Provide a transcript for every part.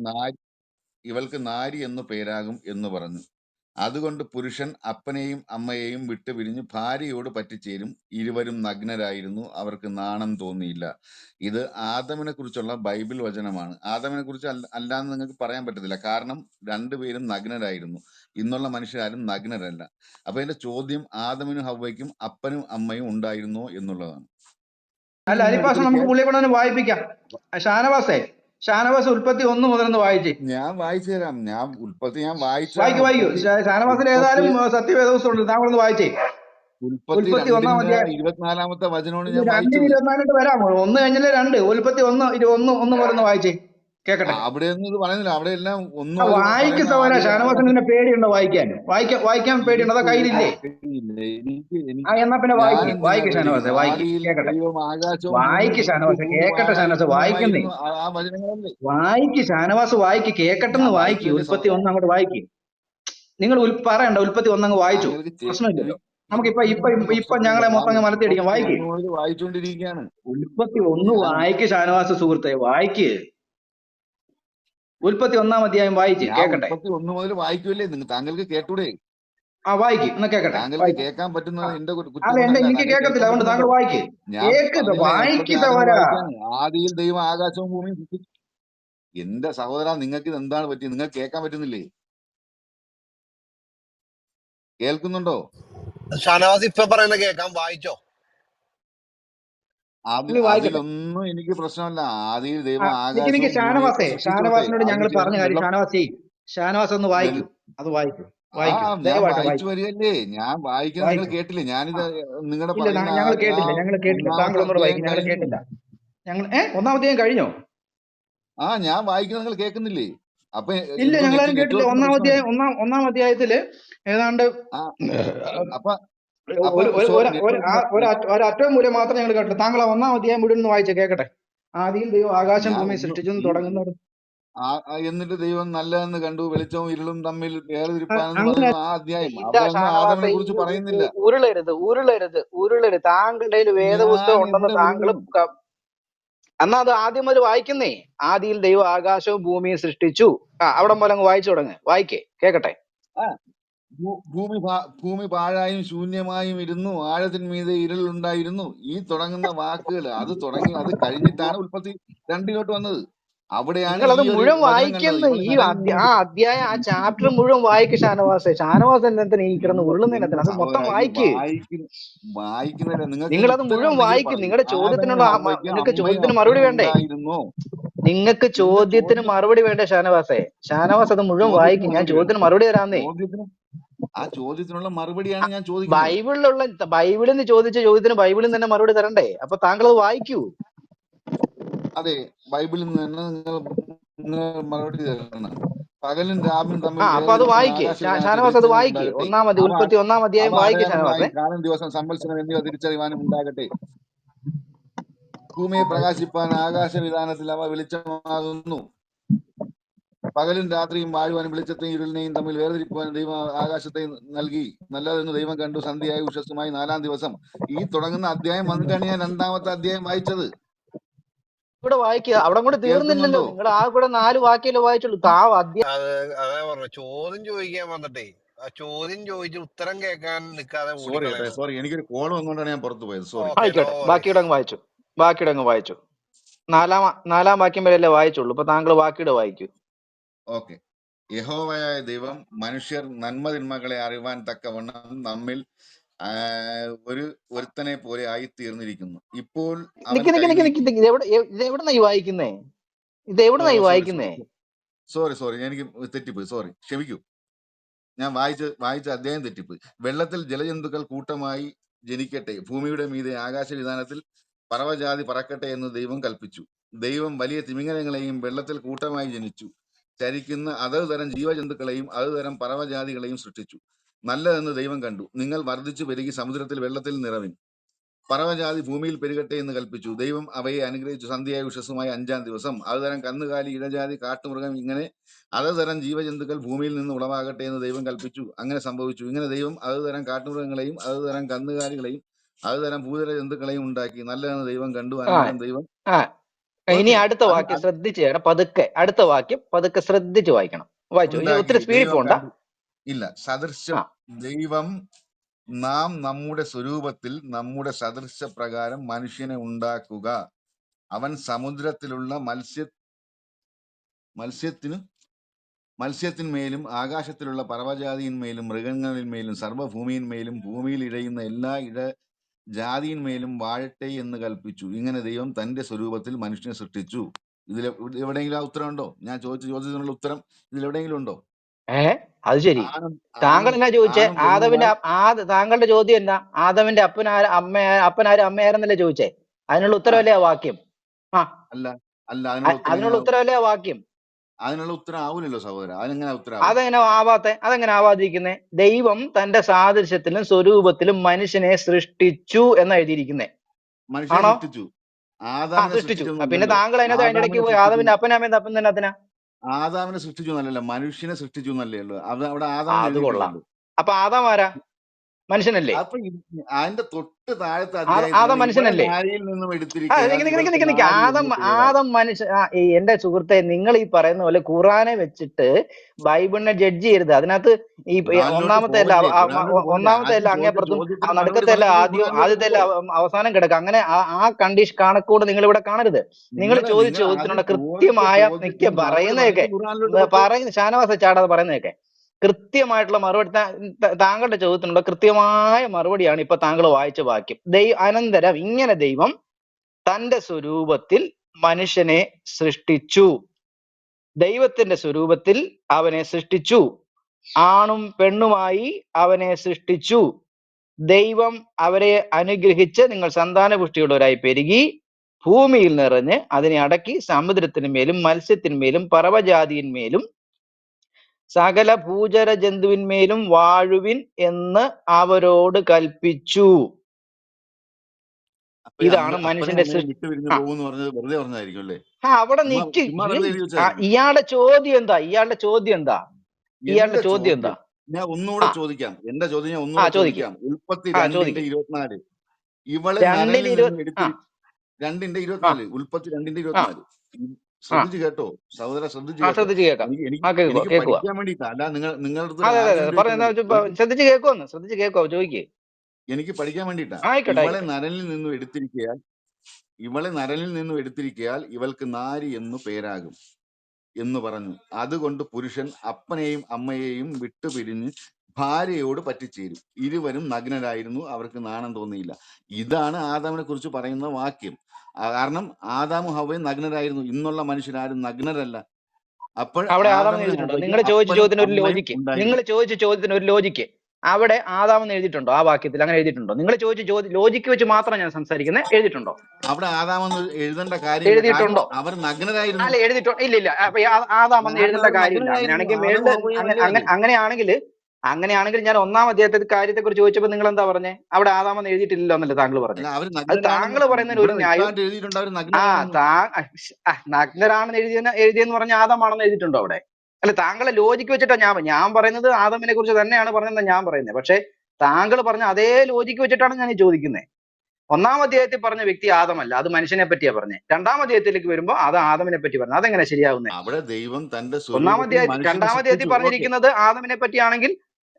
നാരി ഇവൾക്ക് നാരി എന്നു പേരാകും എന്ന് പറഞ്ഞു. അതുകൊണ്ട് പുരുഷൻ അപ്പനെയും അമ്മയെയും വിട്ടു പിരിഞ്ഞ് ഭാര്യയോട് പറ്റിച്ചേരും. ഇരുവരും നഗ്നരായിരുന്നു. അവർക്ക് നാണം തോന്നിയില്ല. ഇത് ആദമിനെ കുറിച്ചുള്ള ബൈബിൾ വചനമാണ്. ആദമിനെ കുറിച്ച് അല്ല അല്ലാന്ന് നിങ്ങൾക്ക് പറയാൻ പറ്റത്തില്ല. കാരണം രണ്ടുപേരും നഗ്നരായിരുന്നു. ഇന്നുള്ള മനുഷ്യരാരും നഗ്നരല്ല. അപ്പൊ എന്റെ ചോദ്യം ആദമിനും ഹവ്വയ്ക്കും അപ്പനും അമ്മയും ഉണ്ടായിരുന്നോ എന്നുള്ളതാണ്. അല്ല അരിപ്പാസം നമുക്ക് പുള്ളിയെ കൊണ്ടൊന്ന് വായിപ്പിക്കാം. ഷാനവാസേ ഷാനവാസ് ഉൽപ്പത്തി ഒന്ന് മുതലൊന്ന് വായിച്ചേ. ഞാൻ വായിച്ചു തരാം. ഞാൻ ഉൽപ്പത്തി ഞാൻ വായിച്ചു വായിക്കൂ വായിക്കൂ. ഷാനവാസിന് ഏതായാലും ആ, താങ്കൾ താങ്കളൊന്ന് വായിച്ചേ. ഉൽപ്പത്തി ഒന്നാം ഇരുപത്തിനാലാമത്തെ വചനമാണ് ഇത് ഞാൻ ഇരുപത്തിനാലിട്ട് വരാമോ? ഒന്ന് കഴിഞ്ഞാലേ രണ്ട്? ഉൽപ്പത്തി ഒന്ന് ഒന്ന് ഒന്ന് മുതലൊന്ന് വായിച്ചേ. കേക്കട്ടെ. അവിടെ ഇത് പറയുന്നില്ല. അവിടെ എല്ലാം ഒന്നും വായിക്ക് ആദ്യം ഷാനവാസിന് പേടിയുണ്ടോ വായിക്കാൻ? വായിക്കാൻ വായിക്കാൻ പേടിയുണ്ടോ? അതോ കയ്യിലില്ലേ? ആ എന്നാ പിന്നെ വായിക്ക് വായിക്ക് ഷാനവാസെ വായിക്ക് കേക്കട്ടെ. വായിക്ക് ഷാനവാസെ കേക്കട്ടെ ഷാനവാസെ വായിക്കുന്നേ. വായിക്ക് ഷാനവാസ് വായിക്ക് കേക്കട്ടെന്ന് വായിക്ക്. ഉൽപ്പത്തി ഒന്ന് അങ്ങോട്ട് വായിക്ക്. നിങ്ങൾ ഉൽ പറയണ്ട ഉൽപ്പത്തി ഒന്ന് അങ്ങ് വായിച്ചു. പ്രശ്നമില്ല നമുക്ക് പ്രശ്നമില്ലല്ലോ. നമുക്കിപ്പൊ ഇപ്പൊ ഇപ്പൊ ഞങ്ങളെ മൊത്തം അങ്ങ് മലത്തി അടിക്കാം വായിക്ക്. വായിച്ചുകൊണ്ടിരിക്കുകയാണ് ഉൽപ്പത്തി ഒന്ന് വായിക്ക് ഷാനവാസ് സുഹൃത്തെ വായിക്ക്. ഉൽപ്പത്തി ഒന്നാം അധ്യായം വായിച്ച് കേൾക്കട്ടെ കേക്കട്ടെ? ഒന്ന് മുതൽ വായിക്കൂലേ നിങ്ങൾ താങ്കൾക്ക് കേട്ടൂടെ? ആ വായിക്ക് എന്നാ കേക്കട്ടെ? താങ്കൾക്ക് കേൾക്കാൻ പറ്റുന്ന പറ്റുന്നത് എന്റെ കു- അല്ല എന്റെ എനിക്ക് കേൾക്കത്തില്ല അതുകൊണ്ട് താങ്കൾ വായിക്ക്. ആദിയിൽ ദൈവം ആകാശവും ഭൂമിയും എന്റെ സഹോദര നിങ്ങൾക്ക് ഇത് എന്താണ് പറ്റിയത് നിങ്ങൾക്ക് കേൾക്കാൻ പറ്റുന്നില്ലേ? കേൾക്കുന്നുണ്ടോ? ഷാനവാസ് ഇപ്പൊ പറയുന്ന കേൾക്കാം വായിച്ചോ. വായിക്കട്ടെ. അതിലൊന്നും എനിക്ക് പ്രശ്നമല്ല. ആദിയിൽ ആ, ദൈവം ഭൂമിയൊക്കെ ഷാനവാസേ ഷാനവാസിനോട് ഞങ്ങൾ പറഞ്ഞ കാര്യം. ഷാനവാസേ ഷാനവാസ് ഒന്ന് വായിക്കും. അത് വായിക്കും. ഞാൻ വായിച്ചു വരികയല്ലേ. ഞാൻ വായിക്കുന്നത് നിങ്ങൾ കേട്ടില്ലേ? ഞാനിത് നിങ്ങളുടെ ഞങ്ങൾ കേട്ടില്ല ഞങ്ങൾ കേട്ടില്ല. താങ്കൾ ഒന്നുകൂടെ വായിക്കും. ഞങ്ങൾ കേട്ടില്ല. ഞങ്ങൾ ഏ ഒന്നാമത്തെയും കഴിഞ്ഞോ? ആ ഞാൻ വായിക്കുന്ന നിങ്ങൾ കേൾക്കുന്നില്ലേ? അപ്പൊ ഇല്ല ഞങ്ങളും ഞങ്ങളാരും കേട്ടില്ല. ഒന്നാം അധ്യായം ഒന്നാം ഒന്നാം അധ്യായത്തിൽ ഏതാണ്ട് അപ്പൊ അപ്പൊ ഒരു ഒരു ഒരു ഒരു ഒരു അറ്റ- ഒരു മൂലം മാത്രം ഞങ്ങൾ കേട്ടില്ല താങ്കൾ ഒന്നാം അധ്യായം മുഴുവൻ വായിച്ചു കേക്കട്ടെ. ആദിയിൽ ദൈവം ആകാശം ഭൂമി സൃഷ്ടിച്ചു തുടങ്ങുന്ന എന്നിട്ട് ദൈവം നല്ലതെന്ന് കണ്ടു വെളിച്ചവും ഇരുളും തമ്മിൽ ആ, അധ്യായം. ആദമിനെ കുറിച്ച് പറയുന്നില്ല. ഉരുളരുത് ഉരുളരുത് ഉരുളരുത്. താങ്കളുടെ വേദപുസ്തകം ഉണ്ടെന്ന് താങ്കൾ എന്നാ അത് ആദ്യം ഒരു വായിക്കുന്നേ? ആദിയിൽ ദൈവം ആകാശവും ഭൂമിയും സൃഷ്ടിച്ചു. ആ അവിടെ മുതൽ അങ്ങ് വായിച്ചു തുടങ്ങ്. വായിക്കേ കേക്കട്ടെ. ഭൂമി ഭൂമി പാഴായും ശൂന്യമായും ഇരുന്നു ആഴത്തിന്മീതെ ഇരുളുണ്ടായിരുന്നു ഈ തുടങ്ങുന്ന വാക്കുകൾ അത് തുടങ്ങി അത് കഴിഞ്ഞിട്ടാണ് ഉൽപ്പത്തി രണ്ടിലോട്ട് വന്നത്. അവിടെയാണ് അത് മുഴുവൻ വായിക്കുന്നത് വായിക്കുന്ന. ഈ ആ അധ്യായം ആ ചാപ്റ്റർ മുഴുവൻ വായിക്ക് ഷാനവാസ്. ഷാനവാസ് എന്തെങ്കിലും ഈ കിടന്ന് അത് മൊത്തം വായിക്ക്. നിങ്ങൾ അത് മുഴുവൻ വായിക്കും. നിങ്ങളുടെ ചോദ്യത്തിനുള്ള നിങ്ങൾക്ക് ചോദ്യത്തിന് മറുപടി വേണ്ടേ? നിങ്ങൾക്ക് ചോദ്യത്തിന് മറുപടി വേണ്ടേ ഷാനവാസേ? ഷാനവാസ് അത് മുഴുവൻ വായിക്കും. ഞാൻ ചോദ്യത്തിന് മറുപടി തരാന്നേ. ചോദ്യത്തിന് ആ ചോദ്യത്തിനുള്ള മറുപടിയാണ് ഞാൻ ചോദിക്കുന്നത്. ബൈബിളിലുള്ള ബൈബിളിൽ നിന്ന് ചോദിച്ച ചോദ്യത്തിന് ബൈബിളിൽ നിന്ന് തന്നെ മറുപടി തരണ്ടേ? അപ്പൊ താങ്കൾ അത് വായിക്കൂ. അതെ ബൈബിളിൽ നിന്ന് തന്നെ നിങ്ങൾ നിങ്ങൾ മറുപടി തരണം. പകലും രാവും ആ തമ്മിൽ അപ്പൊ അത് വായിക്കേ. ഷാനവാസ് അത് വായിക്കേ. വായിക്ക് ഒന്നാം മതി അവ ഉൽപ്പത്തി ഒന്നാം അധ്യായം വായിക്കേ ഷാനവാസെ. കാലം ദിവസം സംവത്സരം എന്നിവ തിരിച്ചറിയുവാനും ഉണ്ടാകട്ടെ. ഭൂമിയെ പ്രകാശിപ്പാൻ ആകാശവിധാനത്തിൽ അവ വെളിച്ചമാകുന്നു. പകലും രാത്രിയും വാഴുവാനും വെളിച്ചത്തെയും ഇരുളിനെയും തമ്മിൽ വേർതിരിക്കുവാനും ദൈവം ആകാശത്തെ നൽകി. നല്ലതെന്ന് ദൈവം കണ്ടു. സന്ധ്യയായി ഉഷസ്സുമായി നാലാം ദിവസം. ഈ തുടങ്ങുന്ന അധ്യായം വന്നിട്ടാണ് ഞാൻ രണ്ടാമത്തെ അധ്യായം വായിച്ചത്. ഇവിടെ വായിക്കുക അവിടെ കൂടെ തീർന്നില്ലല്ലോ. നിങ്ങൾ ആ കൂടെ നാല് വാക്കിയല്ലേ വായിച്ചുള്ളൂ. ആ അധ്യായം അത് അതാ പറഞ്ഞു. ചോദ്യം ചോദിക്കാൻ വന്നിട്ടേ. ആ ചോദ്യം ചോദിച്ച് ഉത്തരം കേൾക്കാൻ നിൽക്കാതെ സോറി സോറി എനിക്കൊരു കോൾ വന്നുകൊണ്ടാണ് ഞാൻ പുറത്തു പോയത്. സോറി ആയിക്കോട്ടെ. ബാക്കിയുടെ അങ്ങ് വായിച്ചു. ബാക്കിയുടെ അങ്ങ് വായിച്ചു. നാലാം നാലാം വാക്യം വരെയല്ലേ വായിച്ചുള്ളൂ. ഇപ്പൊ താങ്കൾ ബാക്കിയുടെ വായിക്കൂ. ഓക്കെ. യഹോവയായ ദൈവം മനുഷ്യർ നന്മ തിന്മകളെ അറിവാൻ തക്കവണ്ണം നമ്മിൽ ഒരു ഒരുത്തനെ പോലെ ആയി തീർന്നിരിക്കുന്നു ഇപ്പോൾ അവൻ നിക്ക് നിക്ക് നിക്ക് നിക്ക് നിക്ക്. ഇത് എവിടെ ഇത് വായിക്കുന്നേ? സോറി വായിക്കുന്നേ? സോറി സോറി സോറി എനിക്ക് തെറ്റിപ്പോയി. സോറി ക്ഷമിക്കൂ. ഞാൻ വായിച്ച വായിച്ച അദ്ദേഹം തെറ്റിപ്പോയി. വെള്ളത്തിൽ ജലജന്തുക്കൾ കൂട്ടമായി ജനിക്കട്ടെ. ഭൂമിയുടെ മീതെ ആകാശവിധാനത്തിൽ പറവജാതി പറക്കട്ടെ എന്ന് ദൈവം കൽപ്പിച്ചു. ദൈവം വലിയ തിമിംഗലങ്ങളെയും വെള്ളത്തിൽ കൂട്ടമായി ജനിച്ചു. ചരിക്കുന്ന അതത് തരം ജീവജന്തുക്കളെയും അതത് തരം പറവജാതികളെയും സൃഷ്ടിച്ചു. നല്ലതെന്ന് ദൈവം കണ്ടു. നിങ്ങൾ വർദ്ധിച്ചു പെരുകി സമുദ്രത്തിൽ വെള്ളത്തിൽ നിറവിൻ. പറവജാതി ഭൂമിയിൽ പെരുകട്ടെ എന്ന് കൽപ്പിച്ചു. ദൈവം അവയെ അനുഗ്രഹിച്ചു. സന്ധ്യയായ വിശ്വസമായ അഞ്ചാം ദിവസം. അതുതരം കന്നുകാലി ഇടജാതി കാട്ടുമൃഗം ഇങ്ങനെ അതതരം ജീവജന്തുക്കൾ ഭൂമിയിൽ നിന്ന് ഉളവാകട്ടെ എന്ന് ദൈവം കൽപ്പിച്ചു. അങ്ങനെ സംഭവിച്ചു. ഇങ്ങനെ ദൈവം അതുതരം കാട്ടുമൃഗങ്ങളെയും അതുതരം കന്നുകാലികളെയും അതുതരം ഭൂതര ജന്തുക്കളെയും ഉണ്ടാക്കി. നല്ലതെന്ന് ദൈവം കണ്ടു. അനന്തരം ദൈവം ഇനി അടുത്ത വാക്യം ശ്രദ്ധിച്ച് ചെയ്യണം. പതുക്കെ. അടുത്ത വാക്യം പതുക്കെ ശ്രദ്ധിച്ച് വായിക്കണം. വായിച്ചു? ഇനി ഒത്തിരി സ്പീഡിൽ പോണ്ട ഇല്ല. സദൃശ്യം. ദൈവം നാം നമ്മുടെ സ്വരൂപത്തിൽ നമ്മുടെ സദൃശ പ്രകാരം മനുഷ്യനെ ഉണ്ടാക്കുക. അവൻ സമുദ്രത്തിലുള്ള മത്സ്യ മത്സ്യത്തിനു മത്സ്യത്തിന്മേലും ആകാശത്തിലുള്ള പർവജാതിയിന്മേലും മൃഗങ്ങളിന്മേലും സർവഭൂമിയിന്മേലും ഭൂമിയിൽ ഇഴയുന്ന എല്ലാ ഇട ജാതിയിന്മേലും വാഴട്ടെ എന്ന് കൽപ്പിച്ചു. ഇങ്ങനെ ദൈവം തന്റെ സ്വരൂപത്തിൽ മനുഷ്യനെ സൃഷ്ടിച്ചു. ഇതിൽ എവിടെയെങ്കിലും ആ ഉത്തരം ഉണ്ടോ? ഞാൻ ചോദിച്ച ചോദ്യത്തിനുള്ള ഉത്തരം ഇതിൽ എവിടെയെങ്കിലും ഉണ്ടോ? ഏ? അത് ശരി. ആണും താങ്കൾ ആണും എന്നാ ചോദിച്ചേ? ആണും ആദവിന്റെ പെണ്ണുമായി ആദ താങ്കളുടെ ചോദ്യം എന്നാ? ആദവിന്റെ അപ്പനാര അമ്മ അപ്പനാരും അമ്മയാരെന്നല്ലേ ചോദിച്ചേ? അതിനുള്ള ആ ഉത്തരവല്ലേ ആ വാക്യം? ആ. അല്ല അല്ല അതിനുള്ള അ- ഉത്തരം അതിനുള്ള എങ്ങനെ ഉത്തരവല്ലേ ആ വാക്യം? അതിനുള്ള ഉത്തരം ആവൂലല്ലോ സഹോദര. അതിനെങ്ങനെ ഉത്തരം അതെങ്ങനെ ആവാത്തെ? അതെങ്ങനെ ആവാതിരിക്കുന്നേ? ദൈവം തന്റെ സാദൃശ്യത്തിലും സ്വരൂപത്തിലും മനുഷ്യനെ സൃഷ്ടിച്ചു എന്ന് എഴുതിയിരിക്കുന്നേ. ആണോ? സൃഷ്ടിച്ചു. സൃഷ്ടിച്ചു. പിന്നെ താങ്കൾ അതിനകത്ത് അതിന്റെ ഇടയ്ക്ക് പോയി ആദവിന്റെ അപ്പനാമേന്ന് അപ്പം തന്നെ അതിനാ? ആദാമിനെ സൃഷ്ടിച്ചു എന്നല്ലല്ലോ മനുഷ്യനെ സൃഷ്ടിച്ചു എന്നല്ലേ ഉള്ളൂ അത് അവിടെ ആദാം അത് കൊള്ളാം. അപ്പൊ ആദാം ആരാ? മനുഷ്യനല്ലേ? അതിന്റെ തൊട്ട് താഴത്തെ ആദം മനുഷ്യനല്ലേ? ആദം ആദം മനുഷ്യ എന്റെ സുഹൃത്തെ നിങ്ങൾ ഈ പറയുന്ന പോലെ ഖുറാനെ വെച്ചിട്ട് ബൈബിളിനെ ജഡ്ജ് ചെയ്യരുത്. അതിനകത്ത് ഈ ഒന്നാമത്തെ അല്ല ഒന്നാമത്തെ അല്ല അങ്ങേപ്പുറത്തും നടുക്കത്തെ അല്ല ആദ്യം ആദ്യത്തെ അല്ല അവസാനം കിടക്കുക. അങ്ങനെ ആ കണ്ടീഷൻ കണക്കൂടെ നിങ്ങൾ ഇവിടെ കാണരുത്. നിങ്ങൾ ചോദിച്ചു ചോദ്യത്തിനുള്ള കൃത്യമായ നിക്ക പറയുന്നതൊക്കെ പറയുന്ന ഷാനവാസ ചാടാതെ പറയുന്നതൊക്കെ കൃത്യമായിട്ടുള്ള മറുപടി താങ്കളുടെ ചോദ്യത്തിനുള്ള കൃത്യമായ മറുപടിയാണ് ഇപ്പൊ താങ്കൾ വായിച്ച വാക്യം. ദൈ അനന്തരം ഇങ്ങനെ ദൈവം തന്റെ സ്വരൂപത്തിൽ മനുഷ്യനെ സൃഷ്ടിച്ചു. ദൈവത്തിന്റെ സ്വരൂപത്തിൽ അവനെ സൃഷ്ടിച്ചു. ആണും പെണ്ണുമായി അവനെ സൃഷ്ടിച്ചു. ദൈവം അവരെ അനുഗ്രഹിച്ച് നിങ്ങൾ സന്താനപുഷ്ടിയുള്ളവരായി പെരുകി ഭൂമിയിൽ നിറഞ്ഞ് അതിനെ അടക്കി സമുദ്രത്തിന്മേലും മത്സ്യത്തിന്മേലും പറവജാതിയിന്മേലും സകല ഭൂചര ജന്തുവിന്മേലും വാഴുവിൻ എന്ന് അവരോട് കൽപ്പിച്ചു. ഇതാണ് മനുഷ്യന്റെ ആ. അവിടെ നിക്ക്. ഇയാളുടെ ചോദ്യം എന്താ? ഇയാളുടെ ചോദ്യം എന്താ? ഇയാളുടെ ചോദ്യം? എന്താ? ഞാൻ ഒന്നുകൂടെ ചോദിക്കാം. എന്റെ ചോദ്യം ഞാൻ ഒന്നുകൂടെ ചോദിക്കാം. ഉൽപ്പത്തി രണ്ടിന്റെ ഇരുപത്തിനാല്. ഇവളെ രണ്ടിന്റെ ഇരുപത്തിനാല്. ഉൽപ്പത്തി രണ്ടിന്റെ ഇരുപത്തിനാല്. ശ്രദ്ധിച്ചു കേട്ടോ. സഹോദര ശ്രദ്ധിച്ചു കേൾക്കാം പഠിക്കാൻ വേണ്ടിട്ടാ അല്ല നിങ്ങൾ നിങ്ങളുടെ ശ്രദ്ധിച്ച് കേൾക്കുമെന്ന് ശ്രദ്ധിച്ച് കേൾക്കോ ചോദിക്ക്. എനിക്ക് പഠിക്കാൻ വേണ്ടിട്ടാ ഇവളെ നരനിൽ നിന്നും എടുത്തിരിക്കയാൽ ഇവളെ നരനിൽ നിന്നും എടുത്തിരിക്കയാൽ ഇവൾക്ക് നാരി എന്നു പേരാകും എന്ന് പറഞ്ഞു. അതുകൊണ്ട് പുരുഷൻ അപ്പനെയും അമ്മയെയും വിട്ടുപിരിഞ്ഞ് ഭാര്യയോട് പറ്റിച്ചേരും. ഇരുവരും നഗ്നരായിരുന്നു. അവർക്ക് നാണം തോന്നിയില്ല. ഇതാണ് ആദാമിനെ കുറിച്ച് പറയുന്ന വാക്യം. കാരണം ആദാമും ഹവയും നഗ്നരായിരുന്നു. ഇന്നുള്ള മനുഷ്യരാരും നഗ്നരല്ല. അപ്പോൾ അവിടെ എഴുതിയിട്ടുണ്ടോ. നിങ്ങൾ ചോദിച്ച ചോദ്യത്തിന് ഒരു ലോജിക്ക് നിങ്ങൾ ചോദിച്ച ചോദ്യത്തിന് ഒരു ലോജിക്ക് അവിടെ ആദാമെന്ന് എഴുതിയിട്ടുണ്ടോ? ആ വാക്യത്തിൽ അങ്ങനെ എഴുതിയിട്ടുണ്ടോ? നിങ്ങൾ ചോദിച്ച ചോദ്യം ലോജിക്ക് വെച്ച് മാത്രം ഞാൻ സംസാരിക്കുന്നത് എഴുതിയിട്ടുണ്ടോ? അവിടെ ആദാമെന്ന് എഴുതേണ്ട കാര്യം എഴുതിയിട്ടുണ്ടോ? അവർ നഗ്നരായിരുന്നു. അല്ല എഴുതിയിട്ടുണ്ട് ഇല്ല ഇല്ല. ആദാമെന്ന് എഴുതേണ്ട കാര്യം കാര്യമില്ല അങ്ങനെയാണെങ്കിൽ അങ്ങനെയാണെങ്കിൽ ഞാൻ ഒന്നാം അധ്യായത്തെ കാര്യത്തെ കുറിച്ച് ചോദിച്ചപ്പോൾ നിങ്ങൾ എന്താ പറഞ്ഞേ? അവിടെ ആദാമെന്ന് എഴുതിയിട്ടില്ലല്ലോ എന്നല്ലേ താങ്കൾ പറഞ്ഞു? അത് താങ്കൾ പറയുന്നതിന് ഒരു ന്യായം ആ നഗ്നരാണെന്ന് താ എഴുതിയെന്ന് എഴുതിയെന്ന് പറഞ്ഞ ആദമാണെന്ന് എഴുതിയിട്ടുണ്ടോ അവിടെ? അല്ല താങ്കളെ ലോജിക്ക് വെച്ചിട്ടാ ഞാൻ ഞാൻ പറയുന്നത് ആദമിനെ കുറിച്ച് തന്നെയാണ് പറഞ്ഞതെന്ന് ഞാൻ പറയുന്നത് പക്ഷെ താങ്കൾ പറഞ്ഞ അതേ ലോജിക്ക് വെച്ചിട്ടാണ് ഞാൻ ഈ ചോദിക്കുന്നത് ഒന്നാം അധ്യായത്തിൽ പറഞ്ഞ വ്യക്തി ആദമല്ല അത് മനുഷ്യനെ പറ്റിയാ പറഞ്ഞത് രണ്ടാം അധ്യായത്തിലേക്ക് വരുമ്പോൾ അത് ആദമിനെ പറ്റി പറഞ്ഞു. അതെങ്ങനെ ശരിയാവുന്നത് ഒന്നാം അധ്യായത്തിൽ രണ്ടാം അധ്യായത്തിൽ പറഞ്ഞിരിക്കുന്നത് ആദമിനെ പറ്റിയാണെങ്കിൽ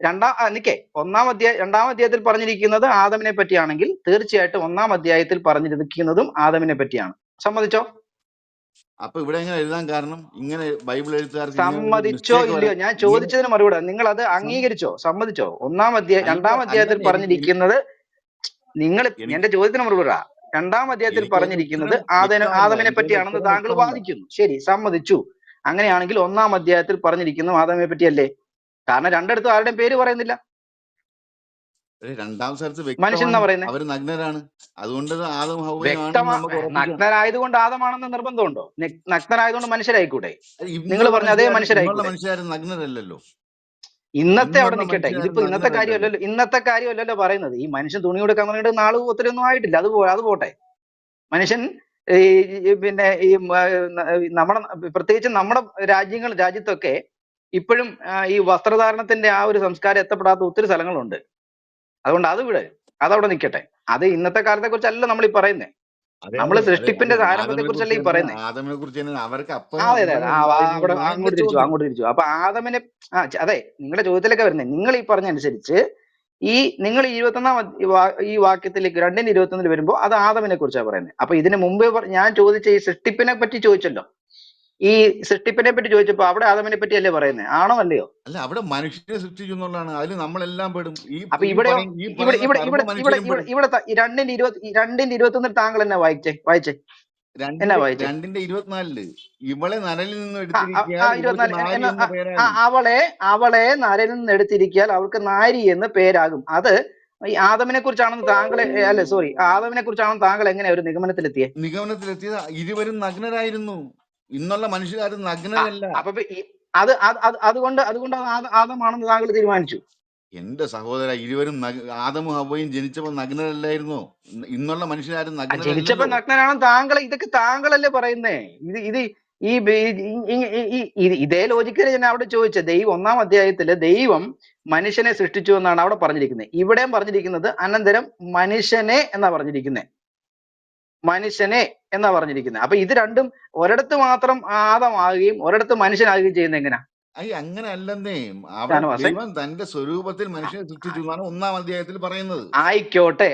രണ്ടാം നിക്കേ. ഒന്നാം അധ്യായ രണ്ടാം അധ്യായത്തിൽ പറഞ്ഞിരിക്കുന്നത് ആദമിനെ പറ്റിയാണെങ്കിൽ തീർച്ചയായിട്ടും ഒന്നാം അധ്യായത്തിൽ പറഞ്ഞിരിക്കുന്നതും ആദമിനെ പറ്റിയാണ്. സമ്മതിച്ചോ? അപ്പൊ ഇവിടെ എങ്ങനെ എഴുതാൻ കാരണം? ഇങ്ങനെ ബൈബിൾ എഴുത്തുകാർക്ക് സമ്മതിച്ചോ ഇല്ലയോ? ഞാൻ ചോദിച്ചതിന് മറുപടി നിങ്ങൾ അത് അംഗീകരിച്ചോ? സമ്മതിച്ചോ? ഒന്നാം അധ്യായം രണ്ടാം അധ്യായത്തിൽ പറഞ്ഞിരിക്കുന്നത് നിങ്ങൾ എന്റെ ചോദ്യത്തിന് മറുപടി രണ്ടാം അധ്യായത്തിൽ പറഞ്ഞിരിക്കുന്നത് ആദന ആദമിനെ പറ്റിയാണെന്ന് താങ്കൾ വാദിക്കുന്നു. ശരി സമ്മതിച്ചു. അങ്ങനെയാണെങ്കിൽ ഒന്നാം അധ്യായത്തിൽ പറഞ്ഞിരിക്കുന്നത് ആദമിനെ പറ്റിയല്ലേ? കാരണം രണ്ടിടത്തും ആരുടെയും പേര് പറയുന്നില്ല. രണ്ടാം സ്ഥലത്ത് മനുഷ്യൻ എന്നാ പറയുന്നത് നഗ്നരാണ്. അതുകൊണ്ട് ആദം നഗ്നരായതുകൊണ്ട് ആദമാണെന്ന് നിർബന്ധമുണ്ടോ? നഗ്നരായതുകൊണ്ട് മനുഷ്യരായിക്കൂടെ? നിങ്ങൾ പറഞ്ഞ അതേ മനുഷ്യരായിക്കൂടെ? നഗ്നരല്ലല്ലോ. ഇന്നത്തെ അവിടെ നിൽക്കട്ടെ ഇതിപ്പോ ഇന്നത്തെ കാര്യമല്ലല്ലോ ഇന്നത്തെ കാര്യമല്ലല്ലോ പറയുന്നത്. ഈ മനുഷ്യൻ തുണി കൊടുക്കാൻ തുടങ്ങിയിട്ട് നാൾ ഒത്തിരി ഒന്നും ആയിട്ടില്ല. അത് പോ അത് പോട്ടെ. മനുഷ്യൻ ഈ പിന്നെ ഈ നമ്മുടെ പ്രത്യേകിച്ച് നമ്മുടെ രാജ്യങ്ങൾ രാജ്യത്തൊക്കെ ഇപ്പോഴും ഈ വസ്ത്രധാരണത്തിന്റെ ആ ഒരു സംസ്കാരം എത്തപ്പെടാത്ത ഒത്തിരി സ്ഥലങ്ങളുണ്ട്. അതുകൊണ്ട് അത് വിട്. അതവിടെ നിൽക്കട്ടെ അത് ഇന്നത്തെ കാലത്തെ കുറിച്ചല്ല നമ്മൾ ഈ പറയുന്നത് നമ്മൾ സൃഷ്ടിപ്പിന്റെ ആരംഭത്തെ കുറിച്ചല്ല ഈ പറയുന്നത് ആദമിനെ കുറിച്ച് തന്നെ അവർക്ക് അതെ അവിടെ അങ്ങോട്ട് തിരിച്ചു അങ്ങോട്ട് തിരിച്ചു അപ്പൊ ആദമിനെ ആ അതെ നിങ്ങളുടെ ചോദ്യത്തിലൊക്കെ വരുന്നത് നിങ്ങൾ ഈ പറഞ്ഞ അനുസരിച്ച് ഈ നിങ്ങൾ ഇരുപത്തൊന്നാം ഈ വാക്യത്തിലേക്ക് രണ്ടിന് ഇരുപത്തൊന്നിൽ വരുമ്പോൾ അത് ആദമിനെ കുറിച്ചാണ് പറയുന്നത് അപ്പൊ ഇതിനു മുമ്പേ ഞാൻ ചോദിച്ച ഈ സൃഷ്ടിപ്പിനെ പറ്റി ചോദിച്ചല്ലോ. ഈ സൃഷ്ടിപ്പിനെ പറ്റി ചോദിച്ചപ്പോ അവിടെ ആദമിനെ പറ്റി അല്ലേ പറയുന്നത് ആണോ അല്ലയോ? അല്ല അവിടെ മനുഷ്യനെ സൃഷ്ടിച്ചു എന്നുള്ളതാണ് അതിൽ നമ്മളെല്ലാം പെടും. ഈ അപ്പൊ ഈ ഇവിടെയോ പറയും ഈ ഇവിടെ പറയുന്ന ഇവിടെ സർവ ഇവിടെ ഇവിടെ മനുഷ്യരും ഇവിടെ പെടും ഇവിടെ ത- ഈ രണ്ടിന്റെ ഇരുപത്തി ഈ രണ്ടിന്റെ ഇരുപത്തൊന്നിൽ താങ്കൾ എന്നാ വായിച്ചേ? വായിച്ചേ എന്നാ രണ്ടിന്റെ വായിച്ചേ? രണ്ടിന്റെ ഇരുപത്തിനാലിൽ. ഇവളെ നരലിൽ നിന്ന് ആ ആ, എടുത്തിരിക്കാൻ ഇവൾക്ക് ഇരുപത്തിനാല്. എ- നാരി എന്നാ എന്ന ആ, ആ, പേരാകും അവളെ അവളെ നരനിൽ നിന്ന് എടുത്തിരിക്കാൽ അവൾക്ക് നാരി എന്ന് പേരാകും. അത് ഈ ആദമിനെ കുറിച്ചാണെന്ന് താങ്കൾ അല്ലെ സോറി. ആദമിനെ കുറിച്ചാണെന്ന് താങ്കൾ എങ്ങനെ ഒരു നിഗമനത്തിലെത്തിയേ? നിഗമനത്തിലെത്തിയത് ഇരുവരും നഗ്നരായിരുന്നു. ഇന്നുള്ള മനുഷ്യരാരും നഗ്നല്ല നഗ്നരല്ല. അപ്പൊ അത് അത് അത് അതുകൊണ്ട് അതുകൊണ്ട് ആദമാണെന്ന് താങ്കൾ തീരുമാനിച്ചു. എന്റെ സഹോദര ഇരുവരും ആദമും അവയും ജനിച്ചപ്പോൾ നഗ്നരല്ലായിരുന്നു? ഇന്നുള്ള മനുഷ്യരാരും ആ, ജനിച്ചപ്പോ നഗ്നരല്ലല്ലോ താങ്കൾ ഇതൊക്കെ താങ്കളല്ലേ പറയുന്നേ? ഇത് ഇത് ഈ- ഇതേ ലോജിക്കൽ ഞാൻ അവിടെ ചോദിച്ച ദൈവം ഒന്നാം അധ്യായത്തിൽ ദൈവം മനുഷ്യനെ സൃഷ്ടിച്ചു എന്നാണ് അവിടെ പറഞ്ഞിരിക്കുന്നത്. ഇവിടെയും പറഞ്ഞിരിക്കുന്നത് അനന്തരം മനുഷ്യനെ എന്നാ പറഞ്ഞിരിക്കുന്നത് മനുഷ്യനെ എന്നാ പറഞ്ഞിരിക്കുന്നത് അപ്പൊ ഇത് രണ്ടും ഒരിടത്ത് മാത്രം ആദമാകുകയും ഒരിടത്ത് മനുഷ്യനാകുകയും ചെയ്യുന്നത് എങ്ങനെയാ അയ്യ അങ്ങനെ അല്ലെന്നേ ദൈവം തന്റെ സ്വരൂപത്തിൽ മനുഷ്യനെ സൃഷ്ടിച്ചു എന്നാണ് ഒന്നാം അധ്യായത്തിൽ പറയുന്നത്. ആയിക്കോട്ടെ.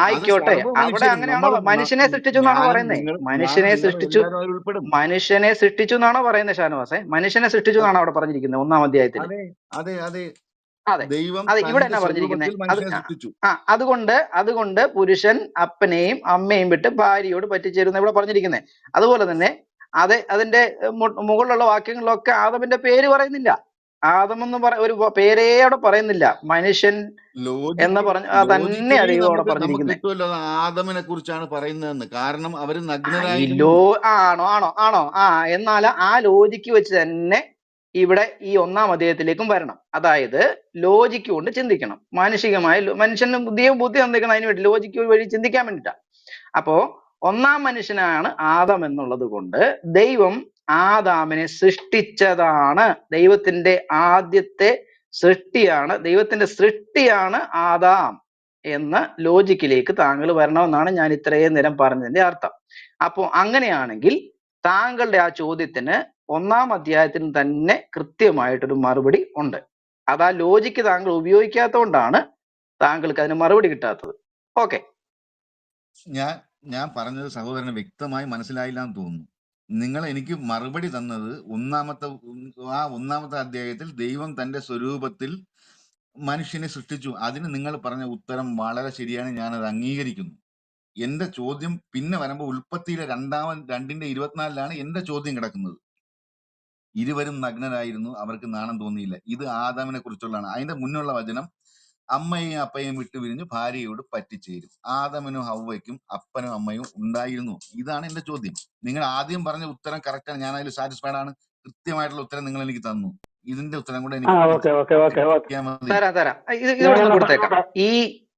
ആയിക്കോട്ടെ. അവിടെ അങ്ങനെയാണോ മനുഷ്യനെ സൃഷ്ടിച്ചു എന്നാണോ പറയുന്നത് മനുഷ്യനെ സൃഷ്ടിച്ചു മനുഷ്യനെ സൃഷ്ടിച്ചു എന്നാണോ പറയുന്നത് ഷാനവാസെ? മനുഷ്യനെ സൃഷ്ടിച്ചു എന്നാണ് അവിടെ പറഞ്ഞിരിക്കുന്നത് ഒന്നാം അധ്യായത്തിൽ? അതെ അതെ. അതെ. അതെ ഇവിടെ എന്നാ പറഞ്ഞിരിക്കുന്നത് ആ അതുകൊണ്ട് അതുകൊണ്ട് പുരുഷൻ അപ്പനെയും അമ്മയും വിട്ട് ഭാര്യയോട് പറ്റിച്ചേരുന്ന ഇവിടെ പറഞ്ഞിരിക്കുന്നത് അതുപോലെ തന്നെ അത് അതിന്റെ മുകളിലുള്ള വാക്യങ്ങളിലൊക്കെ ആദമിന്റെ പേര് പറയുന്നില്ല. ആദം എന്ന് പറ ഒരു പേരേ അവിടെ പറയുന്നില്ല. മനുഷ്യൻ എന്ന് പറഞ്ഞു തന്നെ അവിടെ പറഞ്ഞിരിക്കുന്നത് ആദമിനെ കുറിച്ചാണ് പറയുന്നതെന്ന്. കാരണം അവർ നഗ്നരായി ലോ ആണോ ആണോ ആണോ? ആ എന്നാൽ ആ ലോജിക്ക് വെച്ച് തന്നെ ഇവിടെ ഈ ഒന്നാം അധ്യായത്തിലേക്കും വരണം. അതായത് ലോജിക്ക് കൊണ്ട് ചിന്തിക്കണം. മാനുഷികമായ മനുഷ്യന് ബുദ്ധിയും ബുദ്ധി തന്നിരിക്കണം അതിന് വേണ്ടി ലോജിക്ക് വഴി ചിന്തിക്കാൻ വേണ്ടിയിട്ടാണ് അപ്പോ ഒന്നാം മനുഷ്യനാണ് ആദം എന്നുള്ളത് കൊണ്ട് ദൈവം ആദാമിനെ സൃഷ്ടിച്ചതാണ്. ദൈവത്തിന്റെ ആദ്യത്തെ സൃഷ്ടിയാണ് ദൈവത്തിന്റെ സൃഷ്ടിയാണ് ആദാം എന്ന ലോജിക്കിലേക്ക് താങ്കൾ വരണമെന്നാണ് ഞാൻ ഇത്രയും നേരം പറഞ്ഞതിന്റെ അർത്ഥം. അപ്പോ അങ്ങനെയാണെങ്കിൽ താങ്കളുടെ ആ ചോദ്യത്തിന് ഒന്നാം അധ്യായത്തിന് തന്നെ കൃത്യമായിട്ടൊരു മറുപടി ഉണ്ട്. അത് ആ ലോജിക്ക് താങ്കൾ ഉപയോഗിക്കാത്തതുകൊണ്ടാണ് താങ്കൾക്ക് അതിന് മറുപടി കിട്ടാത്തത്. ഓക്കെ ഞാൻ ഞാൻ പറഞ്ഞത് സഹോദരന് വ്യക്തമായി മനസ്സിലായില്ല എന്ന് തോന്നുന്നു. നിങ്ങൾ എനിക്ക് മറുപടി തന്നത് ഒന്നാമത്തെ ആ ഒന്നാമത്തെ അധ്യായത്തിൽ ദൈവം തന്റെ സ്വരൂപത്തിൽ മനുഷ്യനെ സൃഷ്ടിച്ചു. അതിന് നിങ്ങൾ പറഞ്ഞ ഉത്തരം വളരെ ശരിയാണ്. ഞാൻ അത് അംഗീകരിക്കുന്നു. എന്റെ ചോദ്യം പിന്നെ വരുമ്പോൾ ഉൽപ്പത്തിയിലെ രണ്ടാമൻ രണ്ടിന്റെ ഇരുപത്തിനാലിലാണ് എന്റെ ചോദ്യം കിടക്കുന്നത്. ഇരുവരും നഗ്നരായിരുന്നു. അവർക്ക് നാണം തോന്നിയില്ല. ഇത് ആദാമിനെ കുറിച്ചുള്ളതാണ്. അതിന്റെ മുന്നുള്ള വചനം അമ്മയെയും അപ്പയെയും വിട്ടുപിരിഞ്ഞ് ഭാര്യയോട് പറ്റിച്ചേരും. ആദമനും ഹവയ്ക്കും അപ്പനും അമ്മയും ഉണ്ടായിരുന്നു. ഇതാണ് എന്റെ ചോദ്യം. നിങ്ങൾ ആദ്യം പറഞ്ഞ ഉത്തരം കറക്റ്റാണ് ഞാൻ അതിൽ സാറ്റിസ്ഫൈഡ് ആണ്. കൃത്യമായിട്ടുള്ള ഉത്തരം നിങ്ങൾ എനിക്ക് തന്നു. ഇതിന്റെ ഉത്തരം കൂടെ എനിക്ക് ഓക്കെ ഓക്കെ ഓക്കെ ഓക്കെ. കിട്ടിയാൽ മതി. തരാം തരാം. ഇത് കൊടുത്തേക്കാം. ഈ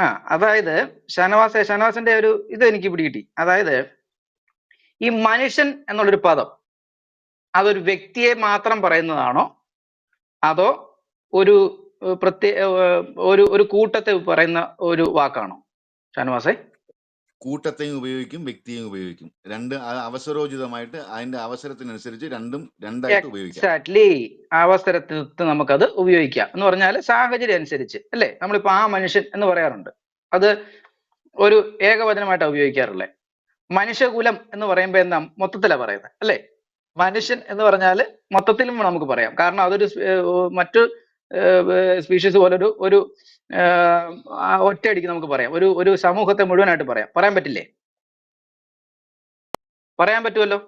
ആ അതായത് ഷനവാസ ഷനവാസിന്റെ ഒരു ഇത് എനിക്ക് പിടികിട്ടി. അതായത് ഈ മനുഷ്യൻ എന്നുള്ളൊരു പദം അതൊരു വ്യക്തിയെ മാത്രം പറയുന്നതാണോ? അതോ ഒരു പ്രത്യേക ഒരു ഒരു കൂട്ടത്തെ പറയുന്ന ഒരു വാക്കാണോ? ഷാനുവാസേ? കൂട്ടത്തെയും ഉപയോഗിക്കും വ്യക്തിയെയും ഉപയോഗിക്കും. രണ്ട് അവസരോചിതമായിട്ട് അതിന്റെ അവസരത്തിനനുസരിച്ച് രണ്ടും രണ്ടായിട്ട് ഉപയോഗിക്കാം. എക്സാക്ട്ലി അവസരത്തിൽ നമുക്കത് ഉപയോഗിക്കാം. എന്ന് പറഞ്ഞാൽ സാഹചര്യം അനുസരിച്ച് അല്ലേ? നമ്മളിപ്പോ ആ മനുഷ്യൻ എന്ന് പറയാറുണ്ട്. അത് ഒരു ഏകവചനമായിട്ടാണ് ഉപയോഗിക്കാറുള്ളത് മനുഷ്യകുലം എന്ന് പറയുമ്പോൾ എന്താ മൊത്തത്തിലാ പറയുന്നത് അല്ലേ? മനുഷ്യൻ എന്ന് പറഞ്ഞാൽ മൊത്തത്തിലും നമുക്ക് പറയാം. കാരണം അതൊരു മറ്റു സ്പീഷീസ് പോലെ ഒരു ഒരു ഒറ്റയടിക്ക് നമുക്ക് പറയാം. ഒരു ഒരു സമൂഹത്തെ മുഴുവനായിട്ട് പറയാം. പറയാൻ പറ്റില്ലേ? പറയാൻ പറ്റുമല്ലോ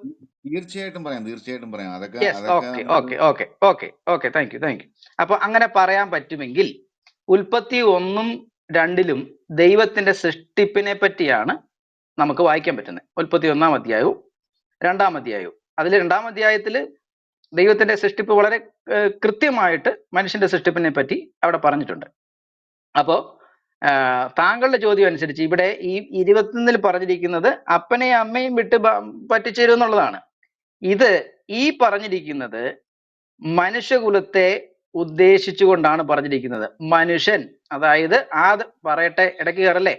തീർച്ചയായിട്ടും പറയാം. തീർച്ചയായിട്ടും പറയാം. അതൊക്കെ okay okay okay okay okay thank you thank you അപ്പൊ അങ്ങനെ പറയാൻ പറ്റുമെങ്കിൽ ഉൽപ്പത്തി ഒന്നും രണ്ടിലും ദൈവത്തിന്റെ സൃഷ്ടിപ്പിനെ പറ്റിയാണ് നമുക്ക് വായിക്കാൻ പറ്റുന്നത്. ഉൽപ്പത്തി ഒന്നാം അധ്യായവും രണ്ടാം അധ്യായവും. അതിൽ രണ്ടാം അധ്യായത്തിൽ ദൈവത്തിന്റെ സൃഷ്ടിപ്പ് വളരെ കൃത്യമായിട്ട് മനുഷ്യന്റെ സൃഷ്ടിപ്പിനെ പറ്റി അവിടെ പറഞ്ഞിട്ടുണ്ട്. അപ്പോൾ താങ്കളുടെ ചോദ്യം അനുസരിച്ച് ഇവിടെ ഈ ഇരുപത്തൊന്നിൽ പറഞ്ഞിരിക്കുന്നത് അപ്പനെയും അമ്മയും വിട്ട് പറ്റിച്ചേരും എന്നുള്ളതാണ്. ഇത് ഈ പറഞ്ഞിരിക്കുന്നത് മനുഷ്യകുലത്തെ ഉദ്ദേശിച്ചുകൊണ്ടാണ് പറഞ്ഞിരിക്കുന്നത്. മനുഷ്യൻ അതായത് ആദ പറയട്ടെ ഇടയ്ക്ക് കയറല്ലേ?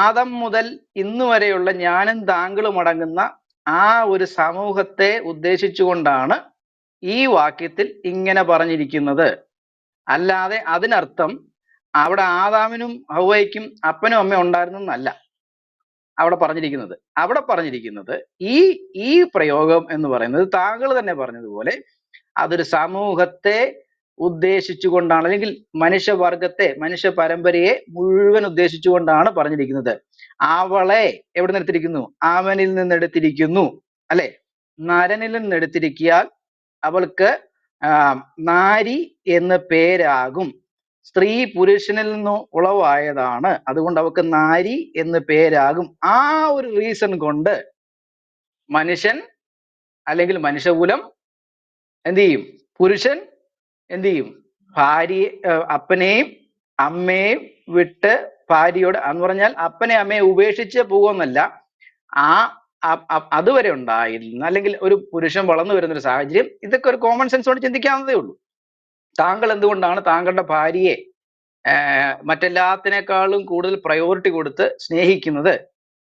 ആദം മുതൽ ഇന്ന് വരെയുള്ള ഞാനും താങ്കളും അടങ്ങുന്ന ആ ഒരു സമൂഹത്തെ ഉദ്ദേശിച്ചുകൊണ്ടാണ് ഈ വാക്യത്തിൽ ഇങ്ങനെ പറഞ്ഞിരിക്കുന്നത്. അല്ലാതെ അതിനർത്ഥം അവിടെ ആദാമിനും ഹൗവയ്ക്കും അപ്പനും അമ്മയും ഉണ്ടായിരുന്നു എന്നല്ല അവിടെ പറഞ്ഞിരിക്കുന്നത്. അവിടെ പറഞ്ഞിരിക്കുന്നത് ഈ ഈ പ്രയോഗം എന്ന് പറയുന്നത് താങ്കൾ തന്നെ പറഞ്ഞതുപോലെ അതൊരു സമൂഹത്തെ ഉദ്ദേശിച്ചുകൊണ്ടാണ് അല്ലെങ്കിൽ മനുഷ്യവർഗത്തെ മനുഷ്യ പരമ്പരയെ മുഴുവൻ ഉദ്ദേശിച്ചുകൊണ്ടാണ് പറഞ്ഞിരിക്കുന്നത്. അവളെ എവിടെ എടുത്തിരിക്കുന്നു? അവനിൽ നിന്ന് എടുത്തിരിക്കുന്നു. അല്ലെ? നരനിൽ നിന്ന് എടുത്തിരിക്കിയാൽ അവൾക്ക് നാരി എന്ന് പേരാകും. സ്ത്രീ പുരുഷനിൽ നിന്ന് ഉളവായതാണ്. അതുകൊണ്ട് അവൾക്ക് നാരി എന്ന് പേരാകും. ആ ഒരു റീസൺ കൊണ്ട് മനുഷ്യൻ അല്ലെങ്കിൽ മനുഷ്യകുലം എന്ത് ചെയ്യും? പുരുഷൻ എന്ത് ചെയ്യും? ഭാര്യ അപ്പനെയും അമ്മയെയും വിട്ട് ഭാര്യയോട് എന്ന് പറഞ്ഞാൽ അപ്പനെ അമ്മയെ ഉപേക്ഷിച്ച് പോകുമെന്നല്ല. ആ അതുവരെ ഉണ്ടായിരുന്ന അല്ലെങ്കിൽ ഒരു പുരുഷൻ വളർന്നു വരുന്ന ഒരു സാഹചര്യം ഇതൊക്കെ ഒരു കോമൺ സെൻസ് കൊണ്ട് ചിന്തിക്കാവുന്നതേ ഉള്ളൂ. താങ്കൾ എന്തുകൊണ്ടാണ് താങ്കളുടെ ഭാര്യയെ മറ്റെല്ലാത്തിനേക്കാളും കൂടുതൽ പ്രയോറിറ്റി കൊടുത്ത് സ്നേഹിക്കുന്നത്?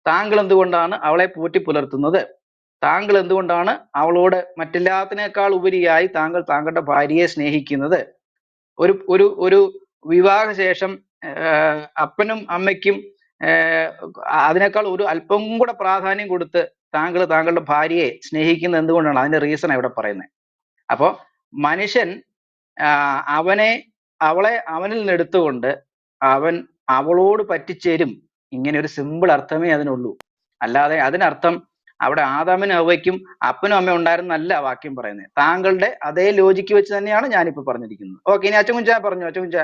താങ്കൾ എന്തുകൊണ്ടാണ് അവളെ പോറ്റി പുലർത്തുന്നത്? താങ്കൾ എന്തുകൊണ്ടാണ് അവളോട് മറ്റെല്ലാത്തിനേക്കാൾ ഉപരിയായി താങ്കൾ താങ്കളുടെ ഭാര്യയെ സ്നേഹിക്കുന്നത്? ഒരു ഒരു ഒരു വിവാഹശേഷം അപ്പനും അമ്മയ്ക്കും അതിനേക്കാൾ ഒരു അല്പം കൂടെ പ്രാധാന്യം കൊടുത്ത് താങ്കൾ താങ്കളുടെ ഭാര്യയെ സ്നേഹിക്കുന്നത് എന്തുകൊണ്ടാണ്? അതിന്റെ റീസൺ ഇവിടെ പറയുന്നത് അപ്പോൾ മനുഷ്യൻ അവനെ അവളെ അവനിൽ നിന്ന് എടുത്തുകൊണ്ട് അവൻ അവളോട് പറ്റിച്ചേരും. ഇങ്ങനെ ഒരു സിമ്പിൾ അർത്ഥമേ അതിനുള്ളൂ. അല്ലാതെ അതിനർത്ഥം അവിടെ ആദാമിനും അവയ്ക്കും അപ്പനും അമ്മയും ഉണ്ടായിരുന്നല്ല വാക്യം പറയുന്നത് താങ്കളുടെ അതേ ലോജിക്ക് വെച്ച് തന്നെയാണ് ഞാനിപ്പോ പറഞ്ഞിരിക്കുന്നത്. ഓക്കെ ഇനി അച്ചുകുഞ്ച പറഞ്ഞു? അച്ചുകുഞ്ച